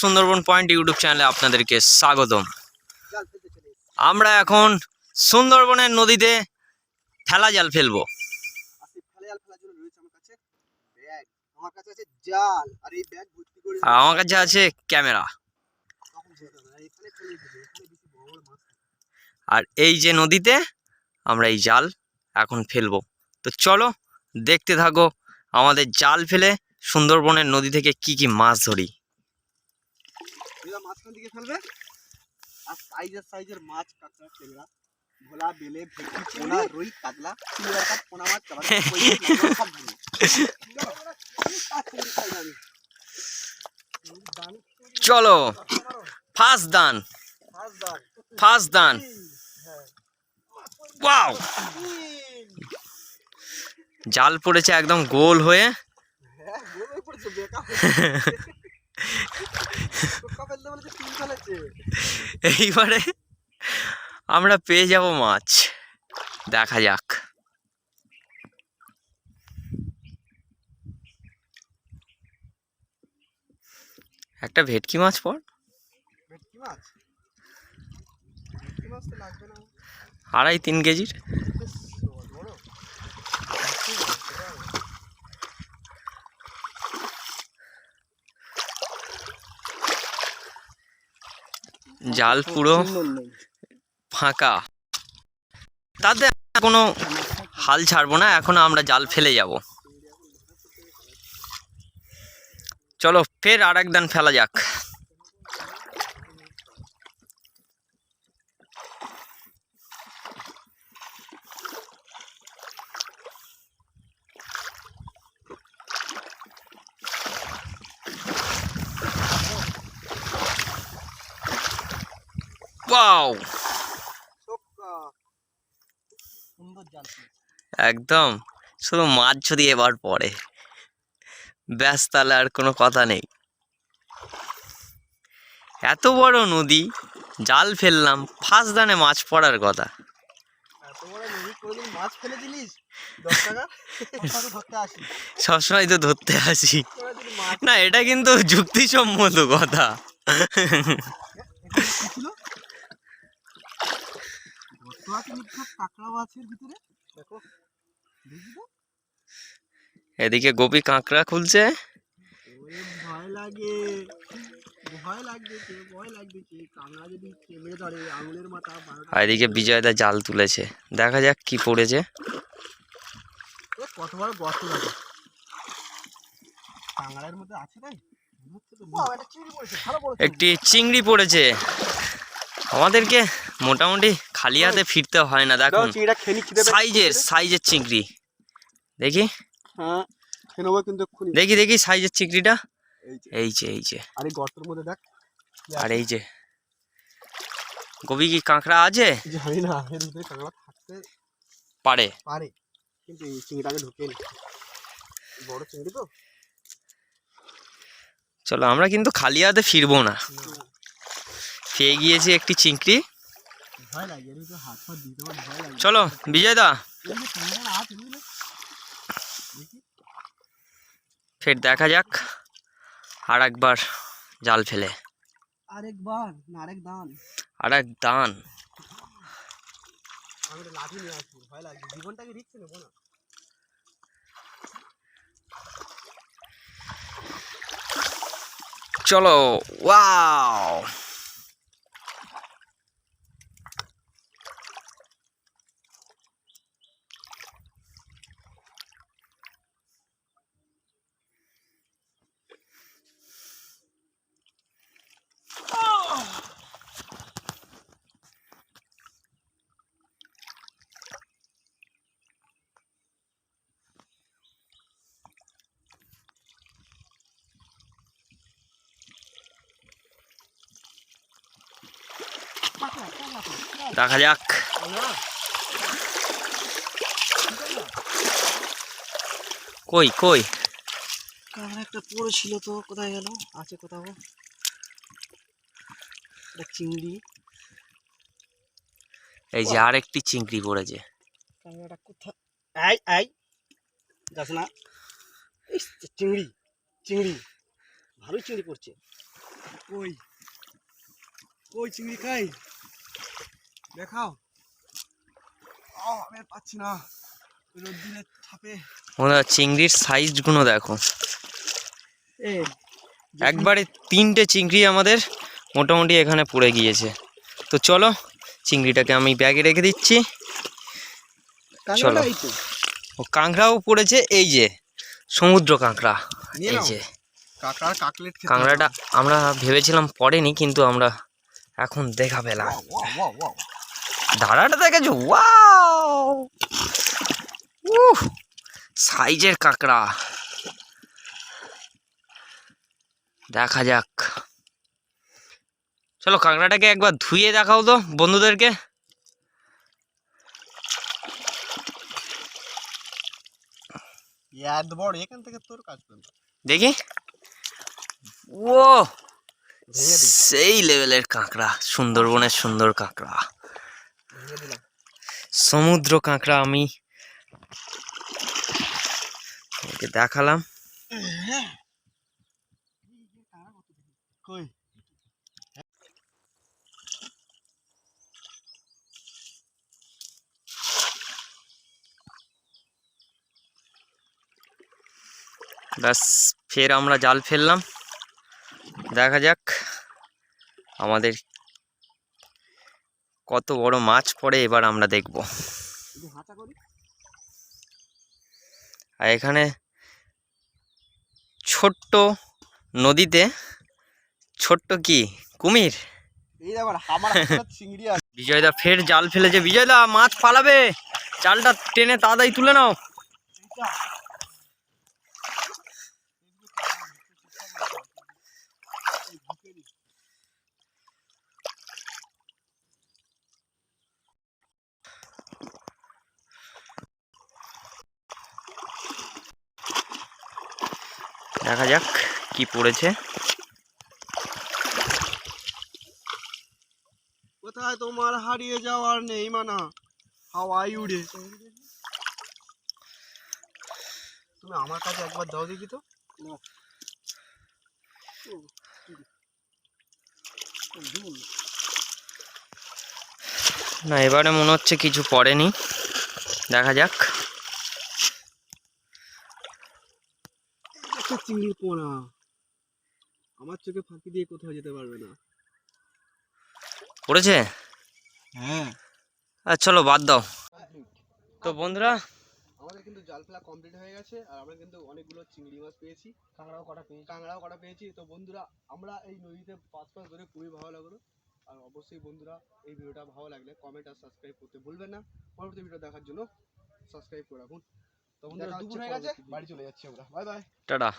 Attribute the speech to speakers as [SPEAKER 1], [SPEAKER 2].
[SPEAKER 1] Sundarban point YouTube চ্যানেলে আপনাদেরকে স্বাগতম। আমরা এখন সুন্দরবনের নদীতে ঠেলা জাল ফেলব।
[SPEAKER 2] আমার কাছে আছে
[SPEAKER 1] ক্যামেরা।
[SPEAKER 2] আর
[SPEAKER 1] এই যে নদীতে আমরা এই জাল এখন ফেলব। তো চলো দেখতে থাকো, আমাদের জাল ফেলে সুন্দরবনের নদী থেকে কি কি মাছ ধরি।
[SPEAKER 2] দিকে ফেলবে আর সাইজের সাইজের মাছ কাঁকড়া ভোলা বেলে ভেটকি পোনা রুই কাতলা কাপ পোনা মাছ
[SPEAKER 1] চলো। ফার্স্ট দান ফার্স্ট দান ওয়াও! জাল পড়েছে একদম গোল হয়ে। এইবারে আমরা পেয়ে যাব মাছ। দেখা যাক। একটা ভেটকি মাছ পর। আড়াই তিন কেজির। জাল পুরো ফাঁকা। তাতে কোনো হাল ছাড়বো না এখন আমরা জাল ফেলে যাব। চলো ফের আর একদান ফেলা যাক।
[SPEAKER 2] ছিল।
[SPEAKER 1] একদম। শুধু মাছ যদি এবার পড়ে। ব্যাস তাহলে আর কোনো কথা নেই। এত বড় নদী জাল ফেললাম ফার্স্ট দানে মাছ পড়ার কথা। সবসময় তো ধরতে আসি। না এটা কিন্তু যুক্তিসম্মত কথা
[SPEAKER 2] এখানে কি ছিল গর্ত আছে নিশ্চয় কাঁকড়া মাছের ভিতরে দেখো দেখি তো
[SPEAKER 1] এদিকে গোপী কাঁকড়া খুলছে।
[SPEAKER 2] ওরে ভয় লাগে। ভয় লাগতেছে ভয় লাগতেছে কাঁকড়া যদি কেমড়ে ধরে আঙুলের মাথা
[SPEAKER 1] এদিকে বিজয়দা জাল তুলেছে। দেখা যাক কি পড়েছে।
[SPEAKER 2] কত বড় গর্ত লাগে কাঁকড়ার মধ্যে আছে তাই। একটি চিংড়ি পড়েছে।
[SPEAKER 1] আমাদেরকে মোটামুটি খালি হাতে ফিরতে হয় না দেখুন।
[SPEAKER 2] পেয়েছে।
[SPEAKER 1] সাইজের সাইজের চিংড়ি। দেখি।
[SPEAKER 2] হ্যাঁ কিন্তু
[SPEAKER 1] দেখি দেখি সাইজের চিংড়িটা।
[SPEAKER 2] এই যে,
[SPEAKER 1] এই যে
[SPEAKER 2] আর এই দেখ।
[SPEAKER 1] আর এই যে। গবি কি কাঁকড়া আছে? পারে।
[SPEAKER 2] পারে। কিন্তু এই চিংড়িটাকে ঢুকে বড় চিংড়ি তো।
[SPEAKER 1] চলো আমরা কিন্তু খালি হাতে ফিরবো না।
[SPEAKER 2] না।
[SPEAKER 1] পেয়ে গিয়েছি একটি চিংড়ি। চলো বিজয়দা
[SPEAKER 2] এই যে কাঁকড়াটা আছে বুঝলে দেখি
[SPEAKER 1] ফের দেখা যাক আর একবার জাল ফেলে।
[SPEAKER 2] আরেকবার আরেক দান।
[SPEAKER 1] আর এক দান।
[SPEAKER 2] আমি লাঠি নিয়ে আসব ভয় লাগছে। জীবনটাকে রিক্স নেব না।
[SPEAKER 1] চলো ওয়াও। দেখা যাক। কই কই?
[SPEAKER 2] কাঁকড়া একটা পড়েছিল তো কোথায় গেল? আছে কোথাও? একটা চিংড়ি।
[SPEAKER 1] এই যে আরেকটি চিংড়ি পড়েছে।
[SPEAKER 2] কাঁকড়াটা কোথায়? আই আই যাস না। চিংড়ি চিংড়ি। ভালোই চিংড়ি পড়ছে। কই? কই চিংড়ি খাই? দেখাও। আহ, আমি আর পাচ্ছি না। ছাপে।
[SPEAKER 1] বন্ধুরা চিংড়ির সাইজগুলো দেখো। একবারে তিনটে চিংড়ি আমাদের মোটামুটি এখানে পড়ে গিয়েছে। তো চলো চিংড়িটাকে আমি ব্যাগে রেখে দিচ্ছি। চলো। ও কাঁকড়াও পড়েছে এই যে সমুদ্র কাঁকড়া এই যে। কাঁকড়াটা আমরা ভেবেছিলাম পড়েনি কিন্তু আমরা এখন দেখা পেলাম ধারাটা দেখেছ? ওয়াও উহ সাইজের কাঁকড়া। দেখা যাক। চলো কাঁকড়াটাকে একবার ধুয়ে দেখাও তো বন্ধুদেরকে।
[SPEAKER 2] এখান থেকে তোর কাজ
[SPEAKER 1] দেখি। ও সেই লেভেলের কাঁকড়া সুন্দরবনের সুন্দর কাঁকড়া। সমুদ্র কাঁকড়া আমি ওকে দেখালাম। ব্যাস ফের আমরা জাল ফেললাম। দেখা যাক আমাদের কত বড় মাছ পড়ে এবার আমরা দেখব। আর এখানে ছোট্ট নদীতে ছোট্ট কি? কুমির? বিজয়দা ফের জাল ফেলেছে। বিজয়দা মাছ পালাবে। জালটা টেনে তাড়াতাড়ি তুলে নাও। দেখা যাক কি পড়েছে।
[SPEAKER 2] কোথায় তোমার হারিয়ে যাওয়ার নেই মানা? হাওয়াই উড়ে তুমি আমার কাছে একবার দাও দেখি তো।
[SPEAKER 1] না এবারে মনে হচ্ছে কিছু পড়েনি। দেখা যাক।
[SPEAKER 2] একটা চিংড়ির পোনা আমার চোখে ফাঁকি দিয়ে কোথাও যেতে পারবে না।
[SPEAKER 1] পড়েছে?
[SPEAKER 2] হ্যাঁ।
[SPEAKER 1] আর চলো বাদ দাও। তো বন্ধুরা
[SPEAKER 2] আমাদের কিন্তু জাল ফেলা কমপ্লিট হয়ে গেছে আর আমরা কিন্তু অনেকগুলো চিংড়ি মাছ পেয়েছি। কাঁকড়াও কটা পেয়েছি। কাঁকড়াও কটা পেয়েছি। তো বন্ধুরা আমরা এই নদীতে পাঁচ পাঁচ ধরে খুবই ভালো লাগল। আর অবশ্যই বন্ধুরা এই ভিডিওটা ভালো লাগলে কমেন্ট আর সাবস্ক্রাইব করতে ভুলবেন না। পরবর্তী ভিডিও দেখার জন্য সাবস্ক্রাইব করে রাখুন। তো বন্ধুরা দুপুর হয়ে গেছে বাড়ি চলে যাচ্ছি আমরা। Bye bye.
[SPEAKER 1] টাটা।